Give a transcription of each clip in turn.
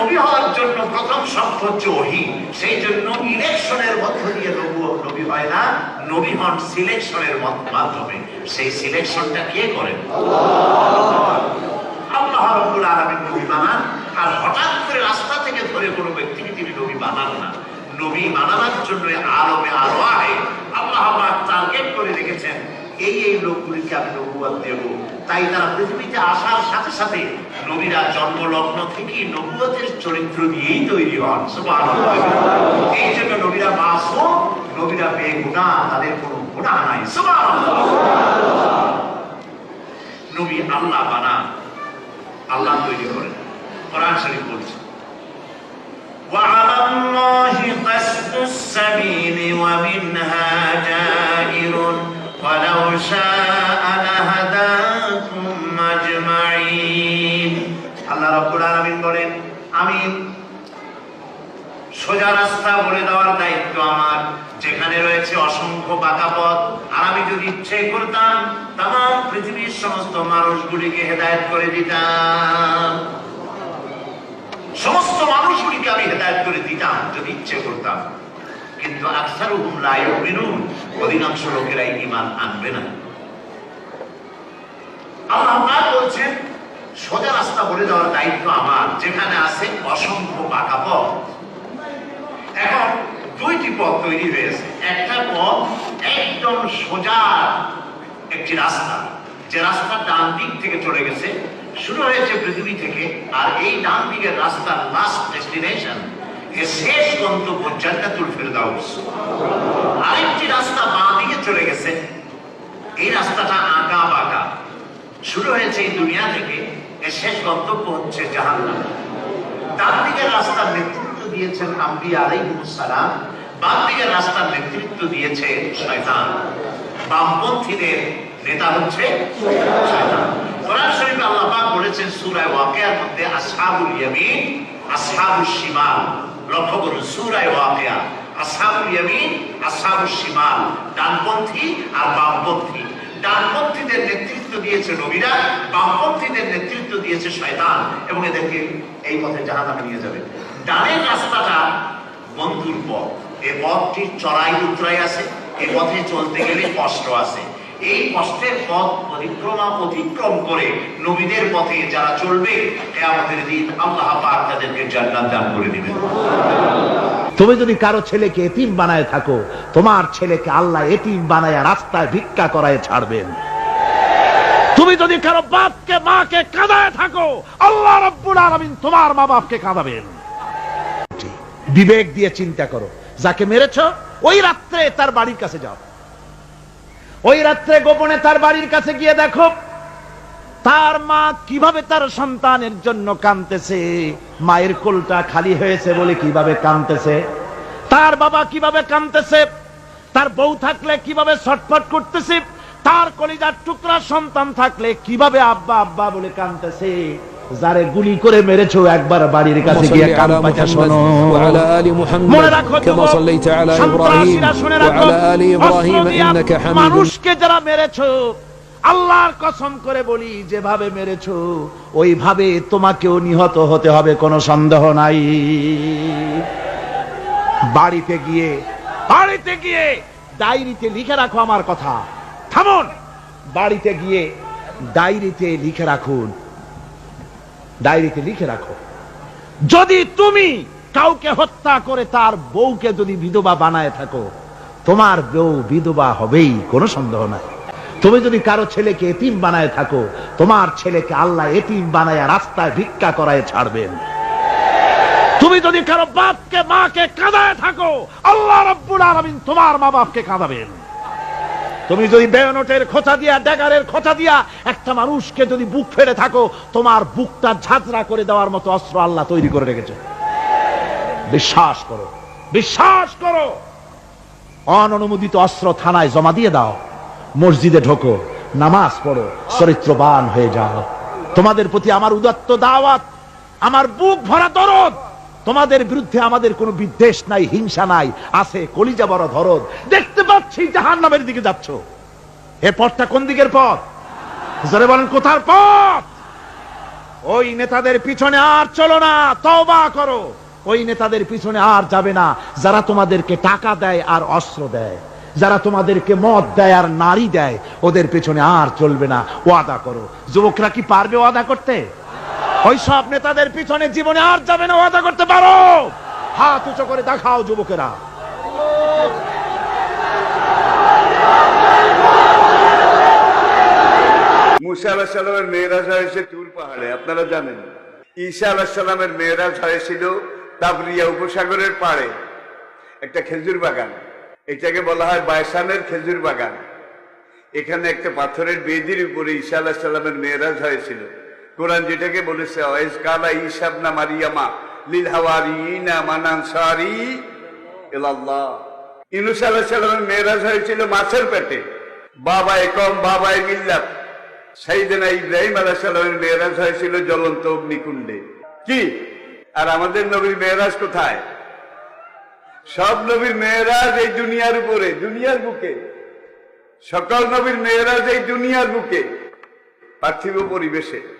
নবী হওয়ার জন্য প্রথম শর্ত হচ্ছে ওহি, সেই জন্য ইলেকশনের মধ্য দিয়ে নবু- নবী হয় না, নবী হন সিলেকশনের মাধ্যমে। সেই সিলেকশনটা কে করেন? আল্লাহ। রাব্বুল আলামিন নবী বানান, আর হঠাৎ করে রাস্তা থেকে ধরে কোনো ব্যক্তিকে তিনি নবী বানান না। নবী বানানোর জন্য আলমে আহে আল্লাহ টার্গেট করে রেখেছেন, এই এই লোকগুলিকে আমি নবুয়াত দেব। তাই তারা পৃথিবীতে আসার সাথে সাথে নবীরা জন্মলগ্ন থেকেই নবুয়তের চরিত্র দিয়েই তৈরি হন সুবহানাল্লাহ এই জন্য নবীরা মাসুম নবীরা বেগুনা তাদের কোনো গুনাহ নাই সুবহানাল্লাহ নবী আল্লাহ বানান আল্লাহ তৈরি করেন কোরআন শরীফ বলছে وعلى الله قصد السبيل ومنها جائر ولو شاء لهداكم রাব্বুল আলামিন বলেন, আমি সোজা রাস্তা বলে দেওয়ার দায়িত্ব আমার। যেখানে রয়েছে অসংখ্য বাঁকা পথ, আর আমি যদি ইচ্ছে করতাম তাম পৃথিবীর সমস্ত মানুষগুলিকে হেদায়েত করে দিতাম। সমস্ত মানুষগুলিকে আমি হেদায়েত করে দিতাম, যদি ইচ্ছে করতাম। কিন্তু আকসার অধিকাংশ লোকেরাই ইমান আনবে না। আল্লাহ বলছেন সোজা রাস্তা বলে দেওয়ার দায়িত্ব আমার, যেখানে আছে অসংখ্য বাঁকা পথ। এখন দুইটি পথ তৈরি হয়েছে। একটা পথ একদম সোজা একটি রাস্তা। যে রাস্তা ডান দিক থেকে চলে গেছে, শুরু হয়েছে পৃথিবী থেকে, আর এই ডান দিকের রাস্তার লাস্ট ডেস্টিনেশন শেষ গন্তব্য জান্নাতুল ফিরদাউস। আরেকটি রাস্তা বাঁ দিকে চলে গেছে। এই রাস্তাটা আঁকা বাঁকা শুরু হয়েছে এই দুনিয়া থেকে শেষ গন্তব্য হচ্ছে জাহান্নাম। ডান দিকের রাস্তার নেতৃত্ব দিয়েছেন আম্বিয়া আলাইহিস সালাম, বাম দিকের রাস্তার নেতৃত্ব দিয়েছে শয়তান। বামপন্থীদের নেতা হচ্ছে শয়তান। কোরআন আল্লাহ পাক বলেছেন ওয়াকিয়ার মধ্যে আসহাবুল ইয়ামিন শিমাল। লক্ষ্য করুন ওয়াকিয়া, আসহাবুল ইয়ামিন শিমাল। ডানপন্থী আর বামপন্থী। ডানপন্থীদের নেতৃত্ব দিয়েছে নবীরা বামপন্থীদের নেতৃত্ব দিয়েছে শয়তান এবং এদেরকে এই পথে জাহান্নামে নিয়ে যাবে। ডানের রাস্তাটা বন্ধুর পথ। এ পথটির চড়াই উতরাই আছে, এ পথে চলতে গেলে কষ্ট আছে। এই কষ্টের পথ পরিক্রমা অতিক্রম করে নবীদের পথে যারা চলবে, কেয়ামতের দিন আল্লাহ পাক তাদেরকে জান্নাত দান করে দিবেন। তুমি যদি কারও ছেলেকে এতিম বানায় থাকো, তোমার ছেলেকে আল্লাহ এতিম বানায় রাস্তায় ভিক্ষা করায় ছাড়বেন। তুমি যদি কারও বাপকে, মাকে কাঁদায় থাকো, আল্লাহ রব্বুল আলামিন তোমার মা বাপকে কাঁদাবেন। বিবেক দিয়ে চিন্তা করো, যাকে মেরেছ, ওই রাত্রে তার বাড়ির কাছে যাও। ওই রাত্রে গোপনে তার বাড়ির কাছে গিয়ে দেখো, তার মা কীভাবে তার সন্তানের জন্য কাঁদতেছে, মায়ের কোলটা খালি হয়েছে বলে কীভাবে কাঁদতেছে, তার বাবা কীভাবে কাঁদতেছে, তার বউ থাকলে কীভাবে ছটফট করতেছে, তার কলিজার টুকরা সন্তান থাকলে কীভাবে আব্বা আব্বা বলে কাঁদতেছে যারে গুলি করে মেরেছো একবার বাড়ির কাছে গিয়ে কান পাতা শোনো। মনে রাখো কেমন সাল্লাইতা আলা ইব্রাহিম আলা আলি ইব্রাহিম ইন্নাকা হামিদ মানুষকে যারা মেরেছো আল্লাহর কসম করে বলি যেভাবে মেরেছো ওইভাবে তোমাকেও নিহত হতে হবে কোনো সন্দেহ নাই। বাড়িতে গিয়ে বাড়িতে গিয়ে ডায়েরিতে লিখে রাখো আমার কথা। থামুন। বাড়িতে গিয়ে ডায়েরিতে লিখে রাখুন। ডায়েরিতে লিখে রাখো। যদি তুমি কাউকে হত্যা করে তার বউকে যদি বিধবা বানায় থাকো, তোমার বউ বিধবা হবেই, কোনো সন্দেহ নাই। তুমি যদি কারও ছেলেকে এতিম বানায় থাকো, তোমার ছেলেকে আল্লাহ এতিম বানায় রাস্তায় ভিক্ষা করায় ছাড়বেন। তুমি যদি কারও বাপকে, মাকে কাঁদায় থাকো, আল্লাহ রব্বুল আলামিন তোমার মা বাপকে কাঁদাবেন। তুমি যদি বেয়নটের খোঁচা দিয়া, ড্যাগারের খোঁচা দিয়া একটা মানুষকে যদি বুক ফেলে থাকো, তোমার বুকটা ঝাঁঝরা করে দেওয়ার মতো অস্ত্র আল্লাহ তৈরি করে রেখেছে। বিশ্বাস করো বিশ্বাস করো। অননুমোদিত অস্ত্র থানায় জমা দিয়ে দাও, মসজিদে ঢোকো, নামাজ পড়ো, চরিত্রবান হয়ে যাও। তোমাদের প্রতি আমার উদাত্ত দাওয়াত, আমার বুক ভরা দরদ। তোমাদের বিরুদ্ধে আমাদের কোনো বিদ্বেষ নাই, হিংসা নাই, আছে কলিজা বড় ধরদ। দেখতে পাচ্ছি জাহান নামের দিকে যাচ্ছ। এ পথটা কোন দিকের পথ? জোরে বলেন, কোথার পথ? ওই নেতাদের পিছনে আর চলো না, তওবা করো। ওই নেতাদের পিছনে আর যাবে না, যারা তোমাদেরকে টাকা দেয় আর অস্ত্র দেয়। যারা তোমাদেরকে মদ দেয় আর নারী দেয়, ওদের পেছনে আর চলবে না, ওয়াদা করো। যুবকরা কি পারবে ওয়াদা করতে? ওই সব নেতাদের পিছনে জীবনে আর যাবে না, ওয়াদা করতে পারো। হাত উঁচু করে দেখাও যুবকেরা। মুসা আলাহ সাল্লামের মেয়েরাজ হয়েছে তুর পাহাড়ে, আপনারা জানেন। ঈসা আলাহ সাল্লামের মেয়েরাজ হয়েছিল তাবরিয়া উপসাগরের পাড়ে, একটা খেজুর বাগান। এটাকে বলা হয় বায়সানের খেজুর বাগান। এখানে একটা পাথরের বেদির উপরে ঈসা আলাহ সাল্লামের মেয়েরাজ হয়েছিল কোরআন যেটাকে বলেছে হয়েছিল মাছের পেটে। বাবা একম বাবা মিল্লাত। সাইদেনা ইব্রাহিম আলাহ সাল্লামের মেয়েরাজ হয়েছিল জ্বলন্ত অগ্নিকুণ্ডে। কি? আর আমাদের নবীর মেয়েরাজ কোথায়? সব নবীর মেয়েরাজ এই দুনিয়ার উপরে, দুনিয়ার বুকে। সকল নবীর মেয়েরাজ এই দুনিয়ার বুকে, পার্থিব পরিবেশে।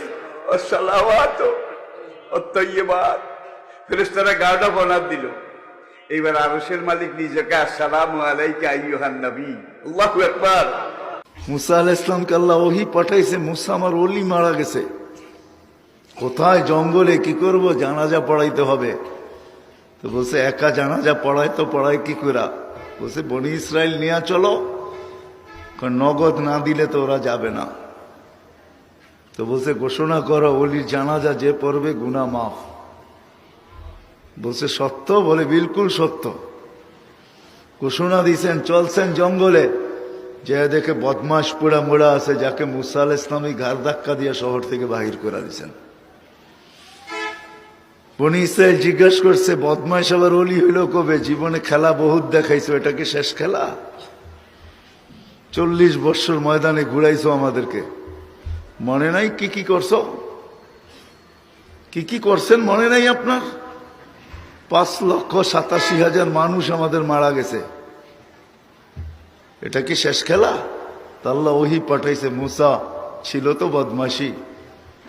বনা এইবার মালিক নিজেকে নবী। আল্লাহ মুসা ওহি মারা গেছে। কোথায় জঙ্গলে কি করব, জানাজা পড়াইতে হবে। তো বসে একা জানাজা পড়ায় তো পড়ায় কি করা বসে বনি ইসরায়েল নিয়ে চলো নগদ না দিলে তো ওরা যাবে না। তো বলছে, ঘোষণা করো ওলির জানাজা যে পড়বে গুনা মাফ। বলছে, সত্য? বলে, বিলকুল সত্য। ঘোষণা দিয়েছেন, চলছেন জঙ্গলে। যে দেখে বদমাস পোড়া মোড়া আছে, যাকে মুসা আল ইসলামী ঘাড় ধাক্কা দিয়ে শহর থেকে বাহির করে দিয়েছেন। বনি ইসরায়েল জিজ্ঞেস করছে বদমাস আবার অলি হইল কবে? জীবনে খেলা বহুত দেখাইছো, এটা কি শেষ খেলা? চল্লিশ বৎসর ময়দানে ঘুরাইছো আমাদেরকে। মনে নাই কি কি করছ? কি কি করছেন মনে নাই আপনার? পাঁচ লক্ষ সাতাশি হাজার মানুষ আমাদের মারা গেছে। এটা কি শেষ খেলা? তা আল্লাহ ওহি পাঠাইছে, মুসা, ছিল তো বদমাসি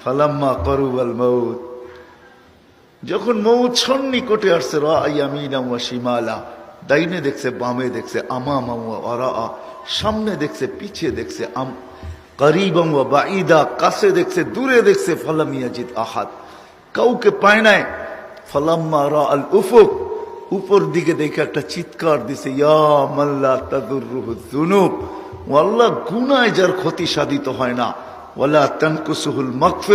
ফালাম্মা করুবাল মৌত। যখন মৌত সন্নিকটে আসছে শিমালা। ডাইনে দেখছে, বামে দেখছে, আমা মামা অরা সামনে দেখছে, পিছে দেখছে, আম করিবং ওয়া বাঈদা কাছে দেখছে দূরে দেখছে ফালামিয়াজিদ আহাদ কাউকে পায় নাই ফালাম্মা রা আল উফুক উপর দিকে দেখে একটা চিৎকার দিছে ইয়া মাল্লা তাদুররুহু যুনুব ও আল্লাহ গুনায় যার ক্ষতি সাধিত হয় না ওয়ালা তানকুসুহুল মাগফির